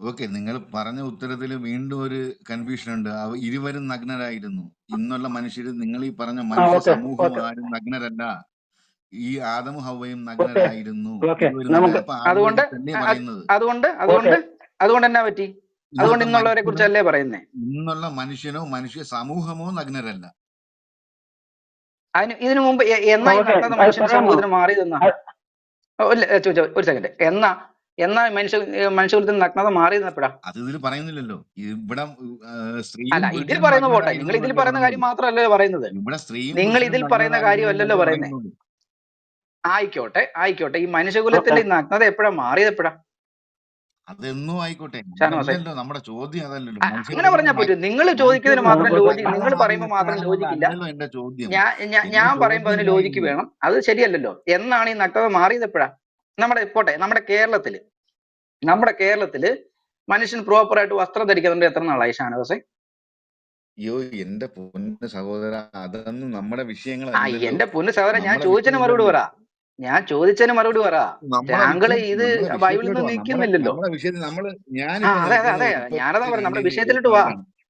ഓക്കെ നിങ്ങൾ പറഞ്ഞ ഉത്തരത്തിൽ വീണ്ടും ഒരു കൺഫ്യൂഷൻ ഉണ്ട്. അവ- ഇരുവരും നഗ്നരായിരുന്നു. ഇന്നുള്ള മനുഷ്യർ നിങ്ങൾ ഈ പറഞ്ഞ ആ മനുഷ്യ ഓക്കെ സമൂഹം ഓക്കെ ആരും നഗ്നരല്ല. ഈ ആദമും ഹവയും ഓക്കെ നഗ്നരായിരുന്നു. ഓക്കെ ഇരുവരും നമുക്ക് അപ്പൊ അതുകൊണ്ട് ആളുകളെ തന്നെ അ- പറയുന്നത്? അതുകൊണ്ട് ഓക്കെ അതുകൊണ്ട് അതുകൊണ്ട് എന്നാ പറ്റി? അതുകൊണ്ട് ഇന്നത്തെ ഇന്നുള്ളവരെ മനുഷ്യനോ കുറിച്ചല്ലേ പറയുന്നേ? ഇന്നുള്ള മനുഷ്യനോ മനുഷ്യ സമൂഹമോ നഗ്നരല്ല. അതിന് ഇതിനു മുമ്പ് എ- എന്നാ ഈ ഓക്കെ നഗ്നത അത് മനുഷ്യൻ പറയാമോ? സമൂഹത്തിന് മാറിയതെന്നാ? അത് ഓ, ഇല്ല, ചോദിച്ചോ, ഒരു സെക്കൻഡ് എന്നാ എന്നാ മനുഷ്യ മനുഷ്യകുലത്തിന് നഗ്നത മാറിയതെപ്പോഴാ അത് ഇതിൽ പറയുന്നില്ലല്ലോ. ഇവിടെ സ്ത്രീ സ്ത്രീയും അല്ല ഇതിൽ പറയുന്ന പോട്ടെ. നിങ്ങൾ ഇതിൽ പറയുന്ന കാര്യം മാത്രമല്ലല്ലോ പറയുന്നത്. ഇവിടെ സ്ത്രീ നിങ്ങൾ ഇതിൽ പറയുന്ന കാര്യമല്ലല്ലോ പറയുന്നത്. ആയിക്കോട്ടെ ആയിക്കോട്ടെ. ഈ മനുഷ്യകുലത്തിന്റെ ഈ നഗ്നത എപ്പോഴാ? മാറിയത് എപ്പോഴാ? അതെന്നും ആയിക്കോട്ടെ. നമ്മുടെ ചോദ്യം അതല്ലല്ലോ. അങ്ങനെ പറഞ്ഞാ പറഞ്ഞാൽ പറ്റും നിങ്ങൾ ചോദിക്കുന്നതിന് മാത്രം നമുക്ക് ലോജി നിങ്ങൾ പറയുമ്പോൾ മാത്രം ലോജിക്കില്ല ഞാൻ പറയുമ്പോൾ അതിന് ലോജിക്ക് വേണം. അത് ശരിയല്ലല്ലോ. എന്നാണ് ഈ നഗ്നത മാറിയത് എപ്പോഴാ? നമ്മുടെ ഇപ്പോട്ടെ നമ്മുടെ കേരളത്തിൽ നമ്മുടെ കേരളത്തിൽ മനുഷ്യൻ പ്രോപ്പർ ആയിട്ട് വസ്ത്രം ധരിക്കുന്നുണ്ട് എത്ര നാളായി ഷാനവാസേ? അയ്യോ എന്റെ പൊന്ന് സഹോദര അതൊന്നും നമ്മുടെ വിഷയങ്ങൾ എന്റെ പൊന്ന് സഹോദര ഞാൻ ചോദിച്ചതിന് മറുപടി പറ. ഞാൻ ചോദിച്ചതിന് മറുപടി പറ. താങ്കൾ ഇത് ബൈബിളിൽ നിന്ന് നീക്കുന്നില്ലല്ലോ നമ്മുടെ നിൽക്കുന്നില്ലല്ലോ. വിഷയത്തിൽ നമ്മൾ ഞാൻ അതെ അതെ അതെ. ഞാനതാ പറഞ്ഞത് നമ്മുടെ വിഷയത്തിലോട്ട് വാ.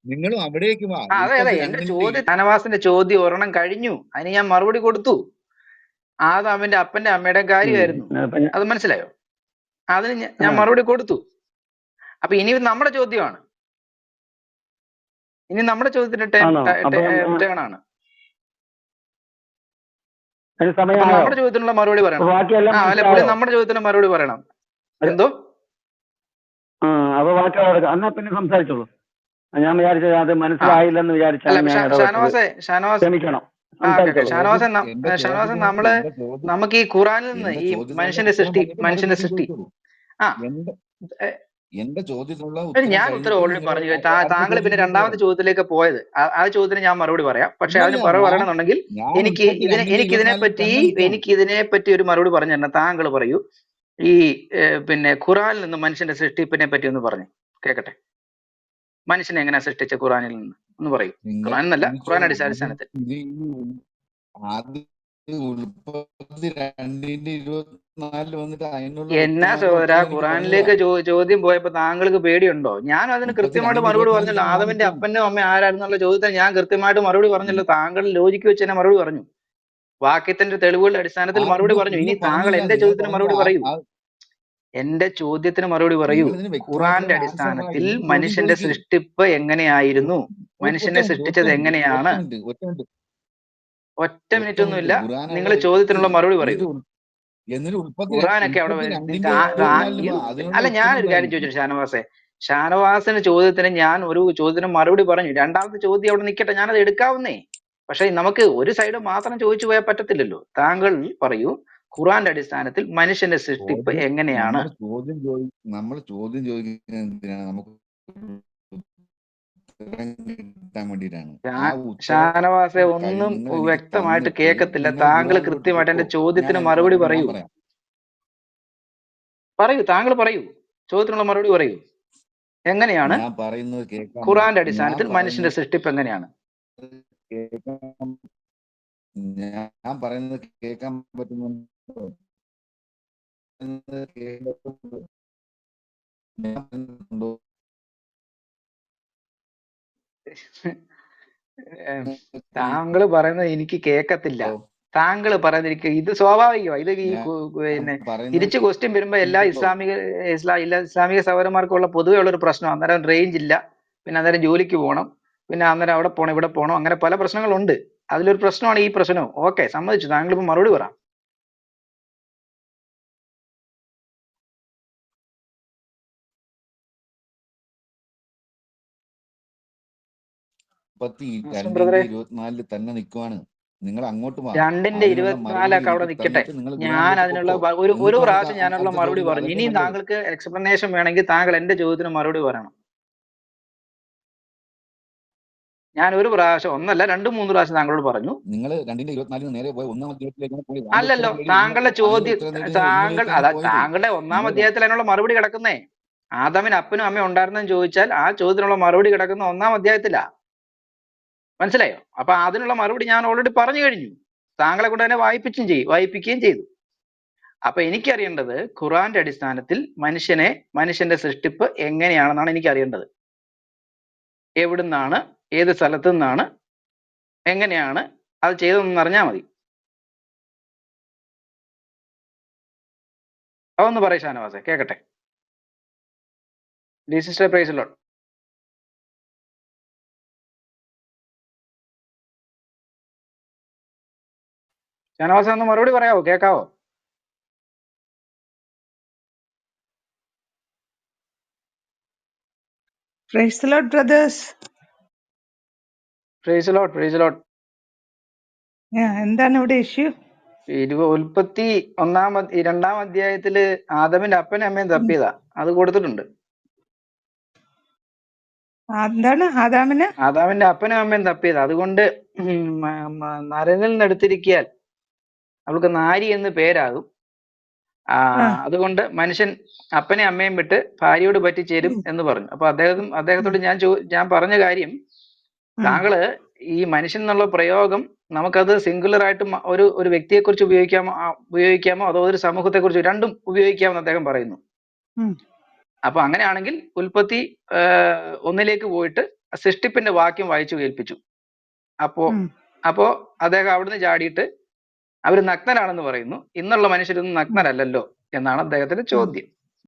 നിങ്ങളും അവിടേക്ക് വാ. അതെ അതെ. എന്റെ ചോദ്യം ധനവാസിന്റെ ഷാനവാസിന്റെ ചോദ്യം ഒരെണ്ണം കഴിഞ്ഞു. അതിന് ഞാൻ മറുപടി കൊടുത്തു. അത് അവന്റെ അപ്പന്റെ അമ്മയുടെ കാര്യമായിരുന്നു. അത് മനസ്സിലായോ? അതിന് ഞാൻ മറുപടി കൊടുത്തു. അപ്പൊ ഇനി നമ്മുടെ ചോദ്യമാണ്. ഇനി നമ്മുടെ ചോദ്യത്തിന് ടേൺ ആണോ? നമ്മുടെ ചോദ്യത്തിനുള്ള മറുപടി പറയണം. അല്ലെ പുള്ളി നമ്മുടെ ചോദ്യത്തിന് മറുപടി പറയണം. എന്തോ? എന്നാ പിന്നെ സംസാരിച്ചോളൂ. ഞാൻ വിചാരിച്ചത് അത് മനസ്സിലായില്ലെന്ന് വിചാരിച്ചു ഷാനവാസെ ഷാനവാസ്. ക്ഷമിക്കണം. ഷാനവാസൻ നമ്മൾ നമുക്ക് ഈ ഖുറാനിൽ നിന്ന് ഈ മനുഷ്യന്റെ സൃഷ്ടി മനുഷ്യന്റെ സൃഷ്ടി. ആ. എന്റെ ചോദ്യത്തിനുള്ള ഞാൻ ഉത്തരം ഓൾറെഡി പറഞ്ഞു. താങ്കൾ പിന്നെ രണ്ടാമത്തെ ചോദ്യത്തിലേക്ക് പോയത്. ആ ചോദ്യത്തിന് ഞാൻ മറുപടി പറയാം. പക്ഷെ അതിന് പറ മറുപടി പറയണമെന്നുണ്ടെങ്കിൽ എനിക്ക് ഇതിനെ രണ്ടിന്റെ എനിക്ക് ഇതിനെ പറ്റി തന്നെ എനിക്ക് ഇതിനെ പറ്റി ഒരു മറുപടി പറഞ്ഞു തന്നെ താങ്കൾ പറയൂ. ഈ പിന്നെ ഖുറാനിൽ നിന്ന് മനുഷ്യന്റെ സൃഷ്ടിപ്പിനെ പറ്റി ഒന്ന് പറഞ്ഞു. കേക്കട്ടെ? മനുഷ്യനെ എങ്ങനെ സൃഷ്ടിച്ച ഖുറാനിൽ നിന്ന്? ഒന്ന് പറയും. ഖുറാൻ എന്നല്ല ഖുറാൻ അടിസ്ഥാനത്തിൽ. എന്നാ സോരാ സഹോദര ഖുറാനിലേക്ക് ചോദ്യം പോയപ്പോ താങ്കൾക്ക് പേടിയുണ്ടോ? ഞാൻ അതിന് കൃത്യമായിട്ട് മറുപടി പറഞ്ഞല്ലോ. ആദമിന്റെ അപ്പനും അമ്മ ആരായിരുന്നുള്ള ചോദ്യത്തിന് ഞാൻ കൃത്യമായിട്ട് മറുപടി പറഞ്ഞല്ലോ. താങ്കൾ ലോജിക്ക് വെച്ച് തന്നെ മറുപടി പറഞ്ഞു. വാക്യത്തിന്റെ തെളിവുകളുടെ അടിസ്ഥാനത്തിൽ മറുപടി പറഞ്ഞു. ഇനി താങ്കൾ എന്റെ ചോദ്യത്തിന് മറുപടി പറയൂ. എന്റെ ചോദ്യത്തിന് മറുപടി പറയൂ. ഖുറാന്റെ അടിസ്ഥാനത്തിൽ മനുഷ്യന്റെ സൃഷ്ടിപ്പ് എങ്ങനെയായിരുന്നു? മനുഷ്യനെ സൃഷ്ടിച്ചത് എങ്ങനെയാണ്? ഒറ്റ മിനിറ്റ് ഒന്നുമില്ല. നിങ്ങൾ ചോദ്യത്തിനുള്ള മറുപടി പറയൂ. ഖുറാനൊക്കെ അവിടെ അല്ല ഞാൻ ഒരു കാര്യം ചോദിച്ചു ഷാനവാസെ? ഷാനവാസിന്റെ ചോദ്യത്തിന് ഞാൻ ഒരു ചോദ്യത്തിന് മറുപടി പറഞ്ഞു. രണ്ടാമത്തെ ചോദ്യം അവിടെ നിൽക്കട്ടെ ഞാനത് എടുക്കാവുന്നേ. പക്ഷെ നമുക്ക് ഒരു സൈഡ് മാത്രം ചോദിച്ചു പോയാൽ പറ്റത്തില്ലല്ലോ. താങ്കൾ പറയൂ ഖുറാന്റെ അടിസ്ഥാനത്തിൽ മനുഷ്യന്റെ സൃഷ്ടിപ്പ് എങ്ങനെയാണ്? ചോദ്യം ചോദി നമ്മൾ ചോദ്യം ചോദിക്കുന്നത് എന്തിനാണ്? നമുക്ക് ഷാനവാസെ ഒന്നും വ്യക്തമായിട്ട് കേൾക്കത്തില്ല. താങ്കൾ കൃത്യമായിട്ട് എന്റെ ചോദ്യത്തിന് മറുപടി പറയൂ. പറയൂ. താങ്കൾ പറയൂ. ചോദ്യത്തിനുള്ള മറുപടി പറയൂ. എങ്ങനെയാണ്? ഖുറാന്റെ അടിസ്ഥാനത്തിൽ മനുഷ്യന്റെ സൃഷ്ടിപ്പ് എങ്ങനെയാണ്? ഞാൻ പറയുന്നത് കേൾക്കാൻ പറ്റുന്നുണ്ടോ താങ്കൾ പറയുന്നത് എനിക്ക് കേക്കത്തില്ല. താങ്കൾ പറയുന്നത് എനിക്ക് ഇത് സ്വാഭാവികമാണ് ഇത് ഈ പിന്നെ തിരിച്ചു ക്വസ്റ്റ്യൻ വരുമ്പോ എല്ലാ ഇസ്ലാമിക ഇസ്ലാ എല്ലാ ഇസ്ലാമിക സഹോദരന്മാർക്കുള്ള പൊതുവെ ഉള്ള ഒരു പ്രശ്നം. അന്നേരം റേഞ്ച് ഇല്ല. പിന്നെ അന്നേരം ജോലിക്ക് പോകണം പിന്നെ അന്നേരം അവിടെ പോകണം ഇവിടെ പോകണം അങ്ങനെ പല പ്രശ്നങ്ങളുണ്ട്. അതിലൊരു പ്രശ്നമാണ് ഈ പ്രശ്നവും ഓക്കെ സമ്മതിച്ചു. താങ്കൾ ഇപ്പൊ മറുപടി പറ. മുപ്പത്തി രണ്ടിന്റെ ഇരുപത്തിനാലിൽ തന്നെ നിൽക്കുവാണ് നിങ്ങൾ അങ്ങോട്ട് വാ. രണ്ടിന്റെ ഇരുപത്തിനാലൊക്കെ അവിടെ നിൽക്കട്ടെ ഞാൻ അതിനുള്ള ഒരു ഒരു പ്രാവശ്യം ഞാനുള്ള മറുപടി പറഞ്ഞു. ഇനി ഇനിയും താങ്കൾക്ക് എക്സ്പ്ലനേഷൻ വേണമെങ്കിൽ താങ്കൾ എന്റെ ചോദ്യത്തിന് മറുപടി പറയണം. ഞാൻ ഒരു പ്രാവശ്യം ഒന്നല്ല രണ്ട് മൂന്ന് പ്രാവശ്യം താങ്കളോട് പറഞ്ഞു. നിങ്ങൾ രണ്ടിന്റെ ഇരുപത്തിനാലിന് നേരെ പോയി ഒന്നാം അധ്യായത്തിലേക്ക് അല്ലല്ലോ താങ്കളുടെ ചോദ്യം താങ്കൾ അതാ താങ്കളുടെ ഒന്നാം അധ്യായത്തിൽ അതിനുള്ള മറുപടി കിടക്കുന്നേ. ആദമിന് അപ്പനും അമ്മയും ഉണ്ടായിരുന്നെന്ന് ചോദിച്ചാൽ ആ ചോദ്യത്തിനുള്ള മറുപടി കിടക്കുന്ന ഒന്നാം അധ്യായത്തിലാ. മനസ്സിലായോ? അപ്പൊ അതിനുള്ള മറുപടി ഞാൻ ഓൾറെഡി പറഞ്ഞു കഴിഞ്ഞു. താങ്കളെ കൊണ്ട് തന്നെ വായിപ്പിച്ചും ചെയ്യും വായിപ്പിക്കുകയും ചെയ്തു. അപ്പൊ എനിക്കറിയേണ്ടത് ഖുറാന്റെ അടിസ്ഥാനത്തിൽ മനുഷ്യനെ മനുഷ്യന്റെ സൃഷ്ടിപ്പ് എങ്ങനെയാണെന്നാണ് എനിക്ക് അറിയേണ്ടത് എവിടുന്നാണ് ഏത് സ്ഥലത്തു നിന്നാണ് എങ്ങനെയാണ് അത് ചെയ്തതെന്ന് അറിഞ്ഞാൽ മതി. അതൊന്ന് പറയും ഷാനവാസെ കേക്കട്ടെ. ഡി സിസ്റ്റർ പ്രൈസിലോട്ട് ഷാനവാസ ഒന്ന് മറുപടി പറയാവോ കേക്കാവോ പ്രൈസിലോട്ട് Yeah, എന്താണ് ഇവിടെ ഇഷ്യൂ ഇരുപ ഉൽപ്പത്തി ഒന്നാം ഈ രണ്ടാം അധ്യായത്തിൽ ആദമിന്റെ അപ്പനും അമ്മയും തപ്പിയതാ അത് കൊടുത്തിട്ടുണ്ട് എന്താണ് ആദാമിന് ആദാമിന്റെ അപ്പനും അമ്മയും തപ്പിയതാ അതുകൊണ്ട് ഉം മ- മ- നരനിൽ നിന്ന് എടുത്തിരിക്കിയാൽ അവൾക്ക് നാരി എന്ന് പേരാകും. അതുകൊണ്ട് മനുഷ്യൻ അപ്പനെ അമ്മയും വിട്ട് ഭാര്യയോട് പറ്റിച്ചേരും എന്ന് പറഞ്ഞു. അപ്പൊ അദ്ദേഹം അദ്ദേഹത്തോട് ഞാൻ ഞാൻ പറഞ്ഞ കാര്യം താങ്കൾ ഈ മനുഷ്യൻ എന്നുള്ള പ്രയോഗം നമുക്കത് സിംഗുലർ ആയിട്ട് ഒരു ഒരു വ്യക്തിയെ കുറിച്ച് ഉപയോഗിക്കാമോ ഉപയോഗിക്കാമോ അതോ ഒരു സമൂഹത്തെ കുറിച്ച് രണ്ടും ഉപയോഗിക്കാമെന്ന് അദ്ദേഹം പറയുന്നു. അപ്പൊ അങ്ങനെയാണെങ്കിൽ ഉൽപ്പത്തി ഒന്നിലേക്ക് പോയിട്ട് സൃഷ്ടിപ്പിന്റെ വാക്യം വായിച്ചു കേൾപ്പിച്ചു. അപ്പോ അപ്പോ അദ്ദേഹം അവിടുന്ന് ചാടിയിട്ട് അവർ നഗ്നരാണെന്ന് പറയുന്നു. ഇന്നുള്ള മനുഷ്യരൊന്നും നഗ്നരല്ലല്ലോ എന്നാണ് അദ്ദേഹത്തിന്റെ ചോദ്യം.